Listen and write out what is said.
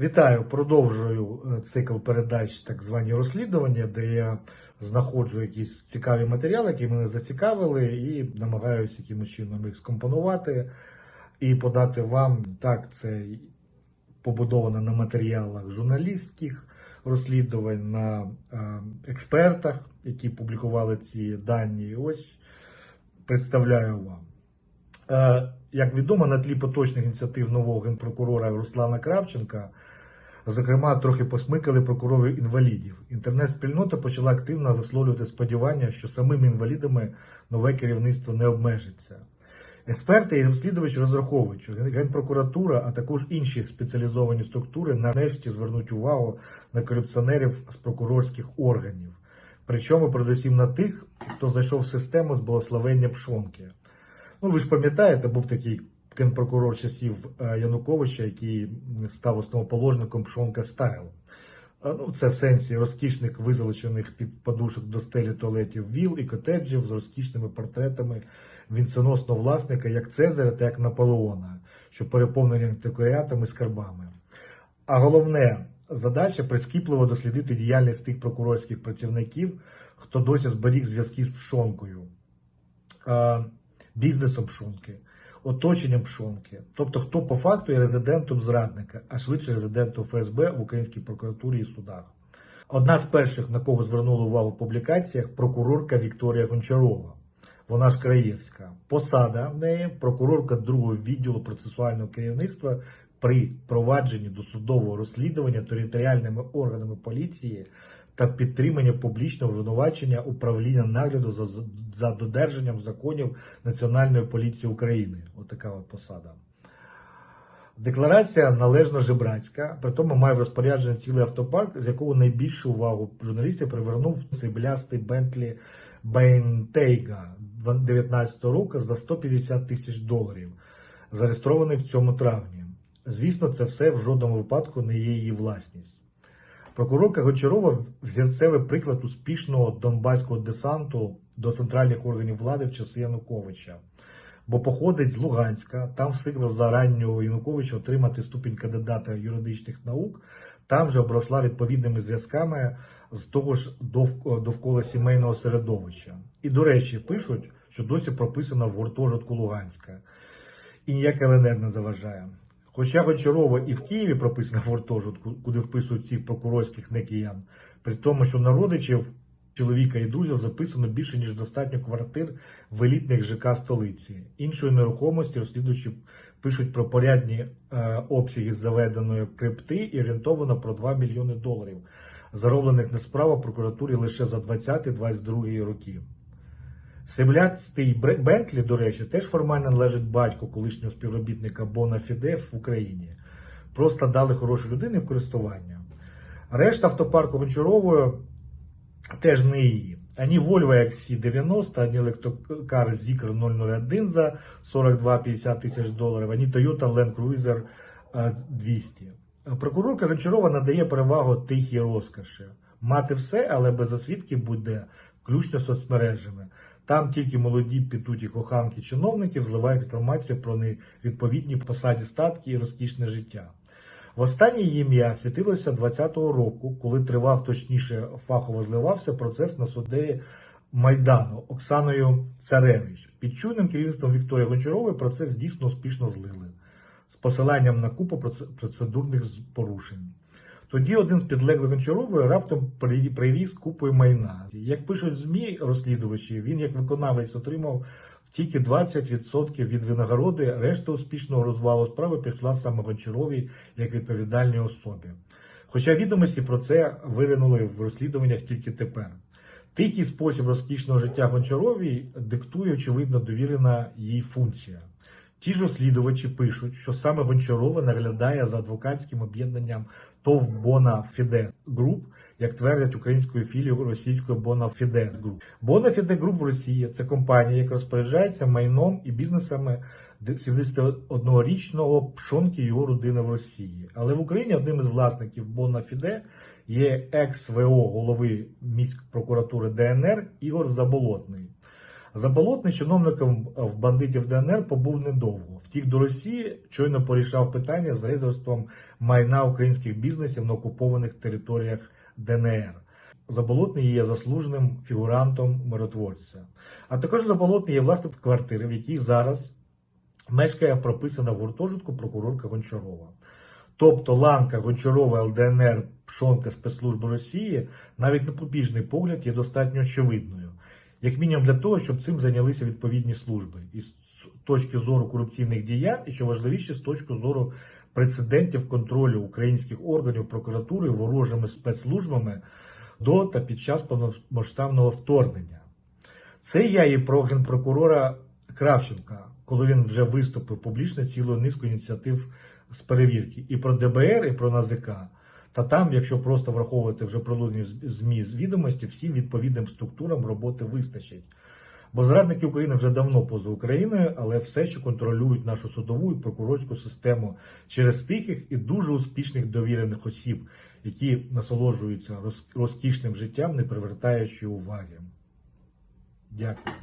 Вітаю, продовжую е, цикл передач так звані розслідування, де я знаходжу якісь цікаві матеріали, які мене зацікавили, і намагаюся якимось чином їх скомпонувати і подати вам. Так, це побудовано на матеріалах журналістських розслідувань, на е, експертах, які публікували ці дані. Ось представляю вам. Е, Як відомо, на тлі поточних ініціатив нового генпрокурора Руслана Кравченка, зокрема, трохи посмикали прокурорів інвалідів. Інтернет-спільнота почала активно висловлювати сподівання, що самими інвалідами нове керівництво не обмежиться. Експерти і розслідувачі розраховують, що Генпрокуратура, а також інші спеціалізовані структури нарешті звернуть увагу на корупціонерів з прокурорських органів. Причому передусім на тих, хто зайшов в систему з благословення пшонки. Ну, ви ж пам'ятаєте, був такий генпрокурор часів е, Януковича, який став основоположником Пшонка Стайл. Е, Ну, це в сенсі розкішних визолочених під подушок до стелі туалетів віл і котеджів з розкішними портретами вінценосного власника як Цезаря, так як Наполеона, що переповнені антикваріатами і скарбами. А головне задача прискіпливо дослідити діяльність тих прокурорських працівників, хто досі зберіг зв'язки з пшонкою, е, бізнесом пшонки, оточенням пшонки. Тобто, хто по факту є резидентом зрадника, а швидше резидентом ФСБ в Українській прокуратурі і судах. Одна з перших, на кого звернули увагу в публікаціях, прокурорка Вікторія Гончарова. Вона ж краєвська. Посада в неї прокурорка другого відділу процесуального керівництва при провадженні досудового розслідування територіальними органами поліції та підтримання публічного винувачення управління нагляду за, за додержанням законів Національної поліції України. Отака от посада. Декларація належно жебрацька, при тому має в розпорядженні цілий автопарк, з якого найбільшу увагу журналістів привернув цей Бентлі Бейнтейга 19 року за 150 тисяч доларів, зареєстрований в цьому травні. Звісно, це все в жодному випадку не є її власність. Прокурорка Гончарова взірцевий приклад успішного донбаського десанту до центральних органів влади в часи Януковича, бо походить з Луганська, там встигла за раннього Януковича отримати ступінь кандидата юридичних наук, там же обросла відповідними зв'язками з того ж довкола сімейного середовища. І, до речі, пишуть, що досі прописана в гуртожитку Луганська. І ніяке ЛНР не заважає. Хоча Гончарова і в Києві прописана в гуртожитку, куди вписують всіх прокурорських некиян, при тому, що на родичів чоловіка і друзів записано більше, ніж достатньо квартир в елітних ЖК столиці. Іншої нерухомості розслідувачі пишуть про порядні е, обсяги заведеної крипти і орієнтовано про 2 мільйони доларів, зароблених на справу в прокуратурі лише за 20-22 роки. Сріблястий Бентлі, до речі, теж формально належить батьку колишнього співробітника Бона Фіде в Україні. Просто дали хороші людини в користування. Решта автопарку Гончарової теж не її. Ані Volvo XC90, ані електрокар Zikr 001 за 42-50 тисяч доларів, ані Toyota Land Cruiser е, 200. Прокурорка Гончарова надає перевагу тихій розкоші. Мати все, але без освідки буде, включно соцмережами. Там тільки молоді підуті коханки чиновників зливають інформацію про невідповідні посаді статки і розкішне життя. Востаннє її ім'я світилося 20-го року, коли тривав, точніше, фахово зливався процес на суддеї Майдану Оксаною Царевич. Під чуйним керівництвом Вікторії Гончарової процес дійсно успішно злили з посиланням на купу процедурних порушень. Тоді один з підлеглих Гончарової раптом при- привіз купою майна. Як пишуть ЗМІ розслідувачі, він як виконавець отримав тільки 20% від винагороди, решта успішного розвалу справи пішла саме Гончаровій як відповідальній особі. Хоча відомості про це виринули в розслідуваннях тільки тепер. Тихий спосіб розкішного життя Гончаровій диктує, очевидно, довірена їй функція. Ті ж розслідувачі пишуть, що саме Гончарова наглядає за адвокатським об'єднанням ТОВ Бона Фіде Груп, як твердять українською філією російської Бона Фіде Груп. Бона Фіде Груп в Росії це компанія, яка розпоряджається майном і бізнесами 71-річного пшонки його родини в Росії. Але в Україні одним із власників Бона Фіде є екс-ВО голови міськ прокуратури ДНР Ігор Заболотний. Заболотний чиновником в бандитів ДНР побув недовго. Втік до Росії, щойно порішав питання з рейдерством майна українських бізнесів на окупованих територіях ДНР. Заболотний є заслуженим фігурантом миротворця. А також Заболотний є власником квартири, в якій зараз мешкає прописана в гуртожитку прокурорка Гончарова. Тобто ланка Гончарова ЛДНР Пшонка спецслужби Росії навіть на побіжний погляд є достатньо очевидною. Як мінімум для того, щоб цим зайнялися відповідні служби. І з точки зору корупційних діянь, і що важливіше, з точки зору прецедентів контролю українських органів прокуратури ворожими спецслужбами до та під час повномасштабного вторгнення. Це я і про генпрокурора Кравченка, коли він вже виступив публічно цілою низку ініціатив з перевірки і про ДБР, і про НАЗК. Та там, якщо просто враховувати вже прилудні ЗМІ з відомості, всім відповідним структурам роботи вистачить. Бо зрадники України вже давно поза Україною, але все ще контролюють нашу судову і прокурорську систему через тихих і дуже успішних довірених осіб, які насолоджуються роз- розкішним життям, не привертаючи уваги. Дякую.